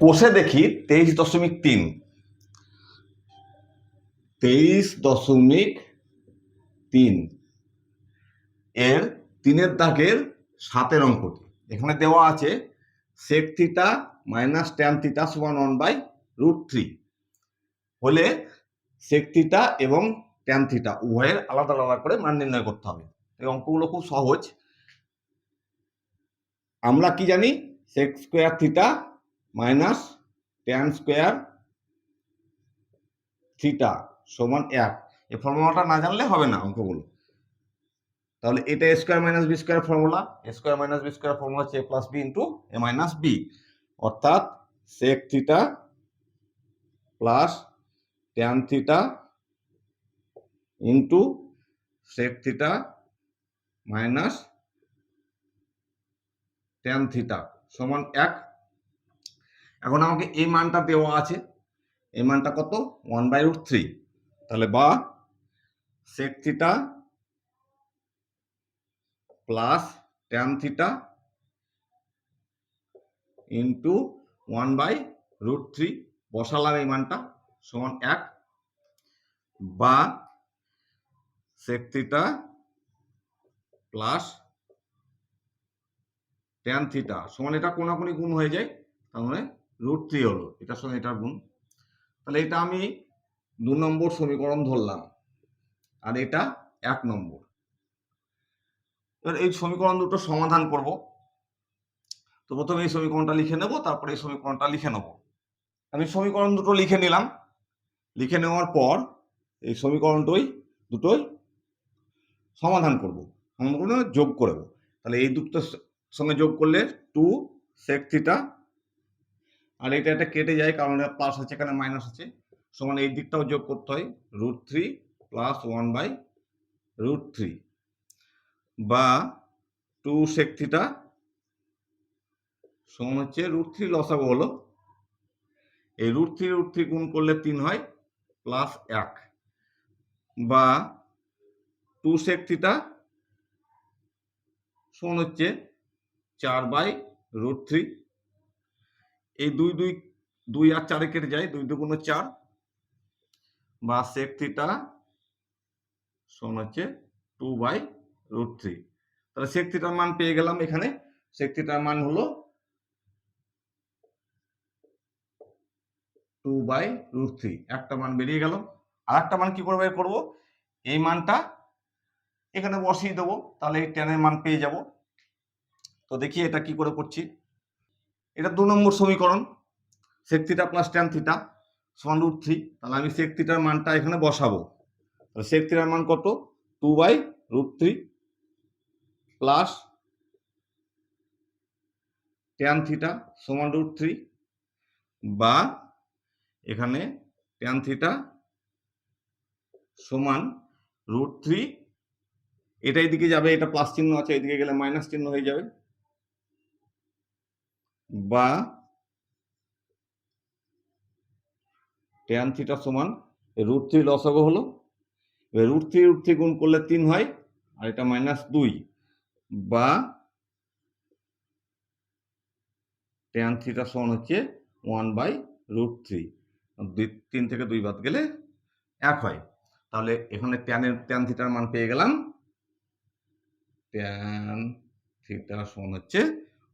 কোষে দেখি তেইশ দশমিক তিন। তেইশ দশমিক তিন। এর তিনের দাগের সাতের অঙ্কটি এখানে দেওয়া আছে sec theta minus tan theta সমান ওয়ান বাই রুট থ্রি হলে সেক থিটা এবং ট্যান থিটা উভয়ের আলাদা আলাদা করে মান নির্ণয় করতে হবে। এই অঙ্কগুলো খুব সহজ। আমরা কি জানি? Sec square theta minus tan square theta সমান এক। এই ফর্মুলাটা না জানলে হবে না অঙ্কগুলো। তাহলে এটা square minus B square formula. Square minus B square formula হচ্ছে A plus B into A minus B অর্থাৎ sec theta plus tan theta into sec theta minus tan theta সমান এক। এখন আমাকে এই মানটা দেওয়া আছে। এই মানটা কত? ওয়ান বাই রুট থ্রি তাহলে বা sec theta plus tan theta into one by root three বসালাম এই মানটা, সমান এক। বা sec theta plus tan theta সমান এটা কোনাকুনি গুণ হয়ে যায়, তার মানে রুট থ্রি হলো। এটার সঙ্গে এটার গুণ। তাহলে এটা আমি দু নম্বর সমীকরণ ধরলাম। আর এটা এক নম্বর। এবার এই সমীকরণ দুটো সমাধান করব। তো প্রথমে এই সমীকরণটা লিখে নেব, তারপরে এই সমীকরণটা লিখে নেব। আমি সমীকরণ দুটো লিখে নিলাম। লিখে নেওয়ার পর এই সমীকরণটাই দুটোই সমাধান করব। সমাধান করে যোগ করব তাহলে এই দুটোর সঙ্গে যোগ করলে টু সেক থিটা আর এটা এটা কেটে যায়, কারণ প্লাস আছে, এখানে মাইনাস আছে। সমান এই দিকটাও যোগ করতে হয় root three plus one by root three বা টু সেক সমান হচ্ছে রুট থ্রি লসাগু হলো। এই রুট থ্রি রুট থ্রি গুণ করলে তিন হয় প্লাস এক বা টু সেক সমান হচ্ছে চার বাই রুট থ্রি এই দুই দুই দুই আর চারে কেটে যায়, দুই দুগুণ চার, বা সেক থিটা সমান হচ্ছে টু বাই রুট থ্রি তাহলে সেক থিটার মান পেয়ে গেলাম এখানে। সেক থিটার মান হলো টু বাই রুট থ্রি একটা মান বেরিয়ে গেল। আর একটা মান কি করে করব? এই মানটা এখানে বসিয়ে দেবো। তাহলে এই টেনের মান পেয়ে যাব। তো দেখি এটা কি করে করছি। এটা দু নম্বর সমীকরণ। Sec theta plus tan theta সমান রুট থ্রি তাহলে আমি সেক থিটার মানটা এখানে বসাবো। তাহলে সেক থিটার মান কত? Two by root three plus tan theta সমান রুট থ্রি বা এখানে ট্যান থিটা সমান রুট থ্রি এটা এদিকে যাবে, এটা প্লাস চিহ্ন আছে, এদিকে গেলে মাইনাস চিহ্ন হয়ে যাবে। বা ট্যান থিটা সমান রুট থ্রি লসগো হলো। রুট থ্রি রুট থ্রি গুণ করলে তিন হয়, আর এটা মাইনাস দুই। বা ট্যান থিটা সমান হচ্ছে ওয়ান বাই রুট থ্রি দুই, তিন থেকে দুই বাদ গেলে এক হয়। তাহলে এখানে ট্যানের ট্যান থিটার মান পেয়ে গেলাম। ট্যান থিটা সমান হচ্ছে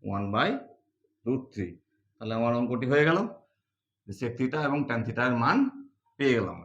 ওয়ান বাই রুট থ্রি তাহলে আমার অঙ্কটি হয়ে গেল। সেক থিটা এবং ট্যান থিটার মান পেয়ে গেলাম